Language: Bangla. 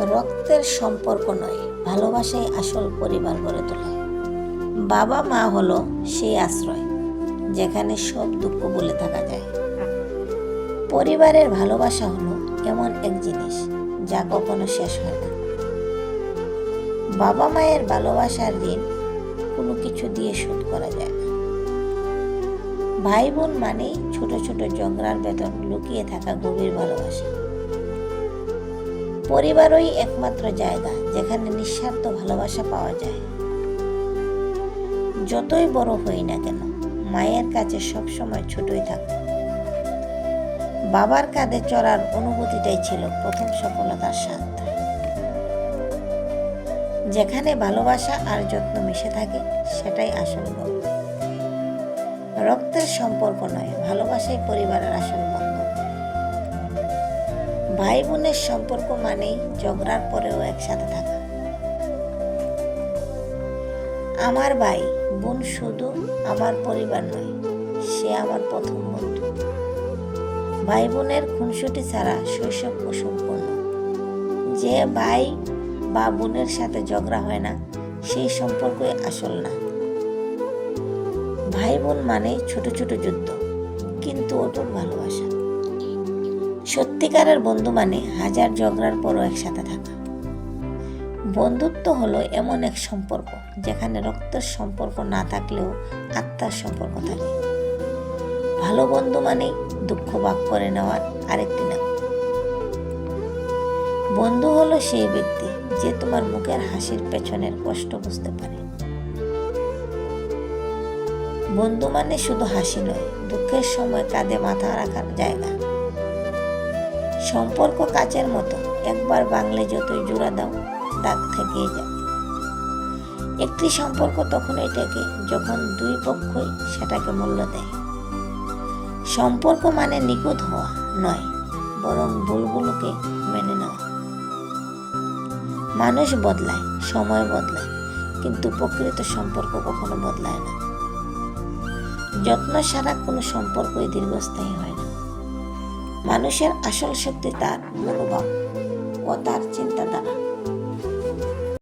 রক্তের সম্পর্ক নয়, ভালোবাসাই আসল পরিবার গড়ে তোলে। বাবা মা হলো সেই আশ্রয়, যেখানে সব দুঃখ বলে থাকা যায়। পরিবারের ভালোবাসা হলো এমন এক জিনিস, যা কখনো শেষ হয় না। বাবা মায়ের ভালোবাসার ঋণ কোনো কিছু দিয়ে শোধ করা যায় না। ভাই বোন মানেই ছোট ছোট জংরার বেতন লুকিয়ে থাকা গভীর ভালোবাসা। পরিবারই একমাত্র জায়গা, যেখানে নিঃস্বার্থ ভালোবাসা পাওয়া যায়। যতই বড় হই না কেন, মায়ের কাছে সবসময় ছোটই থাকত বাবার কাঁধে চড়ার অনুভূতিটাই ছিল প্রথম সফলতার স্বাদ। যেখানে ভালোবাসা আর যত্ন মিশে থাকে, সেটাই আসল গল্প রক্তের সম্পর্ক নয়, ভালোবাসাই পরিবারের আসল বন্ধন। ভাই বোনের সম্পর্ক মানেই ঝগড়ার পরেও একসাথে থাকা। আমার ভাই, বোন শুধু আমার পরিবার নয়, সে আমার প্রথম বন্ধু। ভাই বোনের খুনসুটি ছাড়া শৈশব অসম্পূর্ণ। যে ভাই বা বোনের সাথে ঝগড়া হয় না, সেই সম্পর্কই আসল না। ভাই বোন মানে ছোট ছোট যুদ্ধ, কিন্তু অটুট ভালোবাসা। সত্যিকারের বন্ধু মানে হাজার ঝগড়ার পরও একসাথে থাকা। বন্ধুত্ব হলো এমন এক সম্পর্ক, যেখানে রক্তের সম্পর্ক না থাকলেও আত্মার সম্পর্ক থাকে। ভালো বন্ধু মানেই দুঃখ ভাগ করে নেওয়ার আরেকটি নাম। বন্ধু হলো সেই ব্যক্তি যে তোমার মুখের হাসির পেছনের কষ্ট বুঝতে পারে। বন্ধু মানে শুধু হাসি নয়, দুঃখের সময় কাঁধে মাথা রাখার জায়গা। সম্পর্ক কাচের মতো। একবার বাংলে যতই জোড়া দাও, দাগ থেকেই যায়। একটি সম্পর্ক তখন এটাকে যখন দুই পক্ষই সেটাকে মূল্য দেয়। সম্পর্ক মানে নিখুঁত হওয়া নয়, বরং ভুলগুলোকে মেনে নেওয়া। মানুষ বদলায়, সময় বদলায়, কিন্তু প্রকৃত সম্পর্ক কখনো বদলায় না। যত্ন ছাড়া কোনো সম্পর্কই দীর্ঘস্থায়ী হয় না। মানুষের আসল শক্তি তার মনোভাব ও তার চিন্তাধারা।